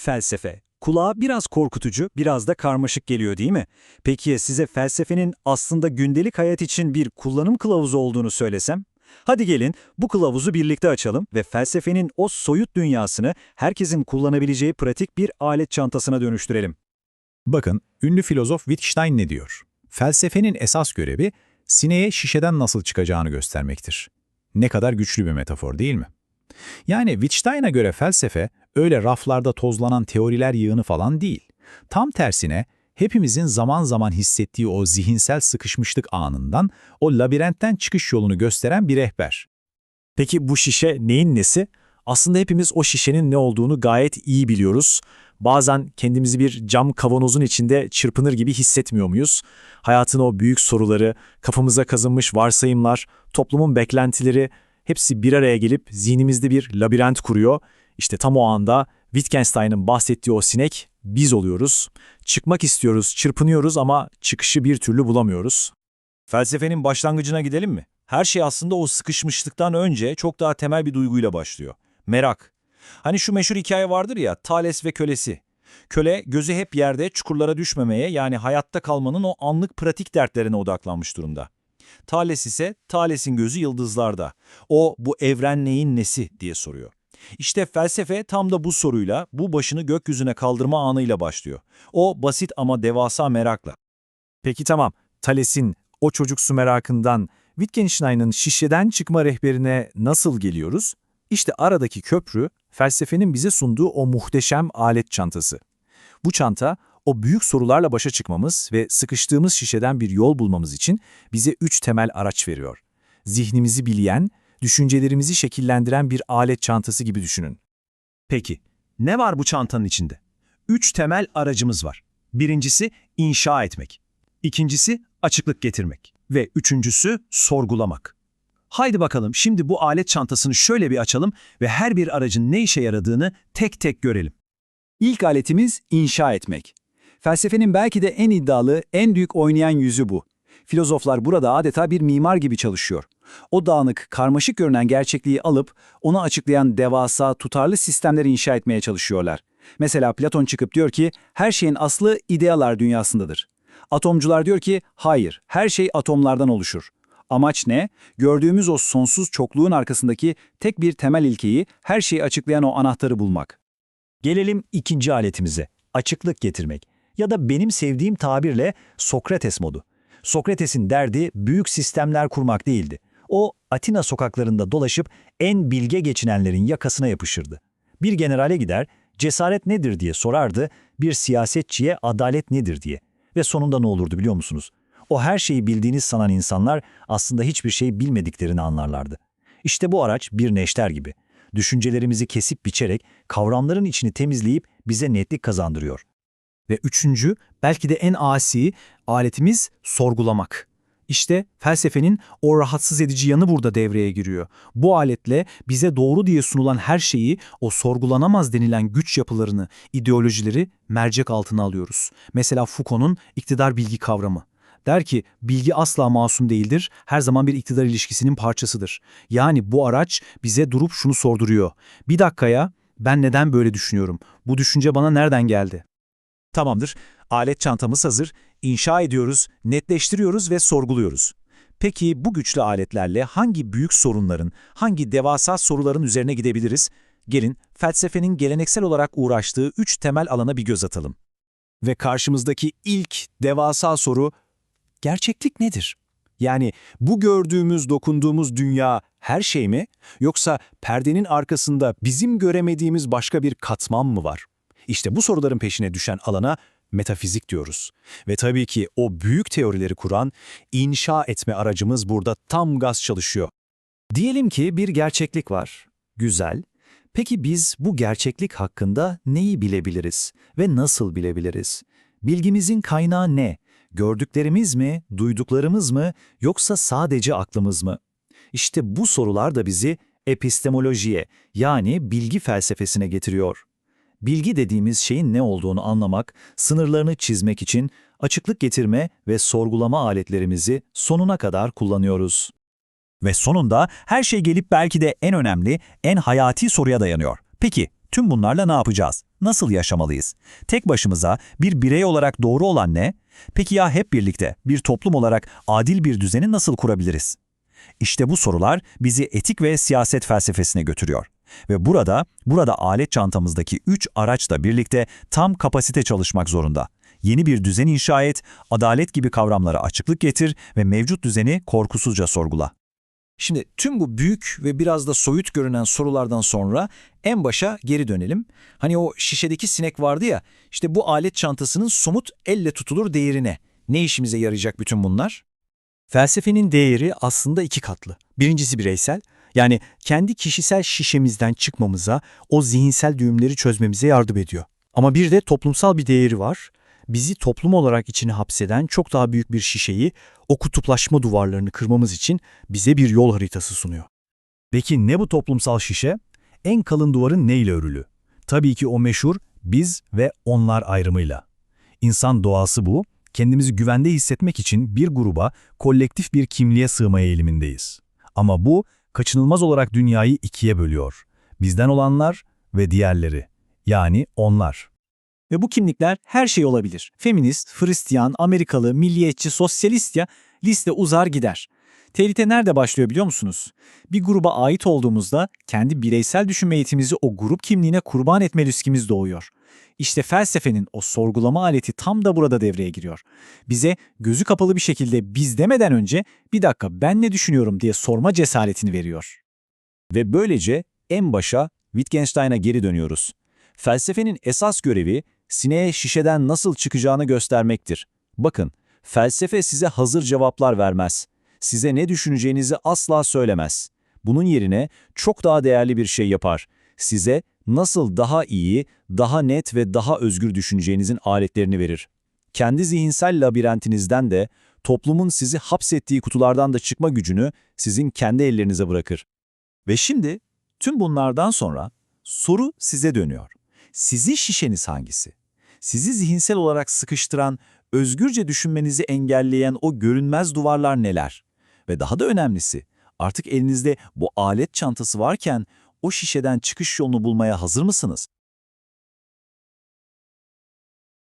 Felsefe. Kulağa biraz korkutucu, biraz da karmaşık geliyor değil mi? Peki ya size felsefenin aslında gündelik hayat için bir kullanım kılavuzu olduğunu söylesem? Hadi gelin bu kılavuzu birlikte açalım ve felsefenin o soyut dünyasını herkesin kullanabileceği pratik bir alet çantasına dönüştürelim. Bakın, ünlü filozof Wittgenstein ne diyor? Felsefenin esas görevi, sineğe şişeden nasıl çıkacağını göstermektir. Ne kadar güçlü bir metafor değil mi? Yani Wittgenstein'a göre felsefe, öyle raflarda tozlanan teoriler yığını falan değil. Tam tersine, hepimizin zaman zaman hissettiği o zihinsel sıkışmışlık anından, o labirentten çıkış yolunu gösteren bir rehber. Peki bu şişe neyin nesi? Aslında hepimiz o şişenin ne olduğunu gayet iyi biliyoruz. Bazen kendimizi bir cam kavanozun içinde çırpınır gibi hissetmiyor muyuz? Hayatın o büyük soruları, kafamıza kazınmış varsayımlar, toplumun beklentileri hepsi bir araya gelip zihnimizde bir labirent kuruyor. İşte tam o anda Wittgenstein'ın bahsettiği o sinek biz oluyoruz. Çıkmak istiyoruz, çırpınıyoruz ama çıkışı bir türlü bulamıyoruz. Felsefenin başlangıcına gidelim mi? Her şey aslında o sıkışmışlıktan önce çok daha temel bir duyguyla başlıyor. Merak. Hani şu meşhur hikaye vardır ya, Thales ve kölesi. Köle gözü hep yerde çukurlara düşmemeye yani hayatta kalmanın o anlık pratik dertlerine odaklanmış durumda. Thales ise Thales'in gözü yıldızlarda. O bu evren neyin nesi diye soruyor. İşte felsefe tam da bu soruyla, bu başını gökyüzüne kaldırma anıyla başlıyor. O basit ama devasa merakla. Peki tamam, Thales'in o çocuksu merakından Wittgenstein'ın şişeden çıkma rehberine nasıl geliyoruz? İşte aradaki köprü, felsefenin bize sunduğu o muhteşem alet çantası. Bu çanta, o büyük sorularla başa çıkmamız ve sıkıştığımız şişeden bir yol bulmamız için bize üç temel araç veriyor. Zihnimizi bileyen, düşüncelerimizi şekillendiren bir alet çantası gibi düşünün. Peki, ne var bu çantanın içinde? Üç temel aracımız var. Birincisi inşa etmek. İkincisi açıklık getirmek. Ve üçüncüsü sorgulamak. Haydi bakalım şimdi bu alet çantasını şöyle bir açalım ve her bir aracın ne işe yaradığını tek tek görelim. İlk aletimiz inşa etmek. Felsefenin belki de en iddialı, en büyük oynayan yüzü bu. Filozoflar burada adeta bir mimar gibi çalışıyor. O dağınık, karmaşık görünen gerçekliği alıp onu açıklayan devasa, tutarlı sistemler inşa etmeye çalışıyorlar. Mesela Platon çıkıp diyor ki her şeyin aslı idealar dünyasındadır. Atomcular diyor ki hayır, her şey atomlardan oluşur. Amaç ne? Gördüğümüz o sonsuz çokluğun arkasındaki tek bir temel ilkeyi, her şeyi açıklayan o anahtarı bulmak. Gelelim ikinci aletimize, açıklık getirmek ya da benim sevdiğim tabirle Sokrates modu. Sokrates'in derdi büyük sistemler kurmak değildi. O Atina sokaklarında dolaşıp en bilge geçinenlerin yakasına yapışırdı. Bir generale gider, cesaret nedir diye sorardı, bir siyasetçiye adalet nedir diye. Ve sonunda ne olurdu biliyor musunuz? O her şeyi bildiğiniz sanan insanlar aslında hiçbir şey bilmediklerini anlarlardı. İşte bu araç bir neşter gibi. Düşüncelerimizi kesip biçerek kavramların içini temizleyip bize netlik kazandırıyor. Ve üçüncü, belki de en asi aletimiz sorgulamak. İşte felsefenin o rahatsız edici yanı burada devreye giriyor. Bu aletle bize doğru diye sunulan her şeyi, o sorgulanamaz denilen güç yapılarını, ideolojileri mercek altına alıyoruz. Mesela Foucault'un iktidar bilgi kavramı. Der ki bilgi asla masum değildir, her zaman bir iktidar ilişkisinin parçasıdır. Yani bu araç bize durup şunu sorduruyor. Bir dakikaya ben neden böyle düşünüyorum? Bu düşünce bana nereden geldi? Tamamdır. Alet çantamız hazır. İnşa ediyoruz, netleştiriyoruz ve sorguluyoruz. Peki bu güçlü aletlerle hangi büyük sorunların, hangi devasa soruların üzerine gidebiliriz? Gelin felsefenin geleneksel olarak uğraştığı üç temel alana bir göz atalım. Ve karşımızdaki ilk devasa soru, gerçeklik nedir? Yani bu gördüğümüz, dokunduğumuz dünya her şey mi? Yoksa perdenin arkasında bizim göremediğimiz başka bir katman mı var? İşte bu soruların peşine düşen alana metafizik diyoruz. Ve tabii ki o büyük teorileri kuran, inşa etme aracımız burada tam gaz çalışıyor. Diyelim ki bir gerçeklik var. Güzel. Peki biz bu gerçeklik hakkında neyi bilebiliriz ve nasıl bilebiliriz? Bilgimizin kaynağı ne? Gördüklerimiz mi, duyduklarımız mı yoksa sadece aklımız mı? İşte bu sorular da bizi epistemolojiye yani bilgi felsefesine getiriyor. Bilgi dediğimiz şeyin ne olduğunu anlamak, sınırlarını çizmek için açıklık getirme ve sorgulama aletlerimizi sonuna kadar kullanıyoruz. Ve sonunda her şey gelip belki de en önemli, en hayati soruya dayanıyor. Peki, tüm bunlarla ne yapacağız? Nasıl yaşamalıyız? Tek başımıza bir birey olarak doğru olan ne? Peki ya hep birlikte bir toplum olarak adil bir düzeni nasıl kurabiliriz? İşte bu sorular bizi etik ve siyaset felsefesine götürüyor. Ve burada, burada alet çantamızdaki üç araçla birlikte tam kapasite çalışmak zorunda. Yeni bir düzen inşa et, adalet gibi kavramlara açıklık getir ve mevcut düzeni korkusuzca sorgula. Şimdi tüm bu büyük ve biraz da soyut görünen sorulardan sonra en başa geri dönelim. Hani o şişedeki sinek vardı ya, işte bu alet çantasının somut elle tutulur değerine. Ne işimize yarayacak bütün bunlar? Felsefenin değeri aslında iki katlı. Birincisi bireysel, yani kendi kişisel şişemizden çıkmamıza, o zihinsel düğümleri çözmemize yardım ediyor. Ama bir de toplumsal bir değeri var. Bizi toplum olarak içine hapseden çok daha büyük bir şişeyi, o kutuplaşma duvarlarını kırmamız için bize bir yol haritası sunuyor. Peki ne bu toplumsal şişe? En kalın duvarın neyle örülü? Tabii ki o meşhur biz ve onlar ayrımıyla. İnsan doğası bu, kendimizi güvende hissetmek için bir gruba, kolektif bir kimliğe sığmaya eğilimindeyiz. Ama bu, kaçınılmaz olarak dünyayı ikiye bölüyor. Bizden olanlar ve diğerleri. Yani onlar. Ve bu kimlikler her şey olabilir. Feminist, Hristiyan, Amerikalı, milliyetçi, sosyalist ya liste uzar gider. Tehlike nerede başlıyor biliyor musunuz? Bir gruba ait olduğumuzda kendi bireysel düşünme yetimizi o grup kimliğine kurban etme riskimiz doğuyor. İşte felsefenin o sorgulama aleti tam da burada devreye giriyor. Bize gözü kapalı bir şekilde biz demeden önce bir dakika ben ne düşünüyorum diye sorma cesaretini veriyor. Ve böylece en başa Wittgenstein'a geri dönüyoruz. Felsefenin esas görevi sineğe şişeden nasıl çıkacağını göstermektir. Bakın, felsefe size hazır cevaplar vermez. Size ne düşüneceğinizi asla söylemez. Bunun yerine çok daha değerli bir şey yapar. Size nasıl daha iyi, daha net ve daha özgür düşüneceğinizin aletlerini verir. Kendi zihinsel labirentinizden de, toplumun sizi hapsettiği kutulardan da çıkma gücünü sizin kendi ellerinize bırakır. Ve şimdi tüm bunlardan sonra soru size dönüyor. Sizin şişeniz hangisi? Sizi zihinsel olarak sıkıştıran, özgürce düşünmenizi engelleyen o görünmez duvarlar neler? Ve daha da önemlisi, artık elinizde bu alet çantası varken o şişeden çıkış yolunu bulmaya hazır mısınız?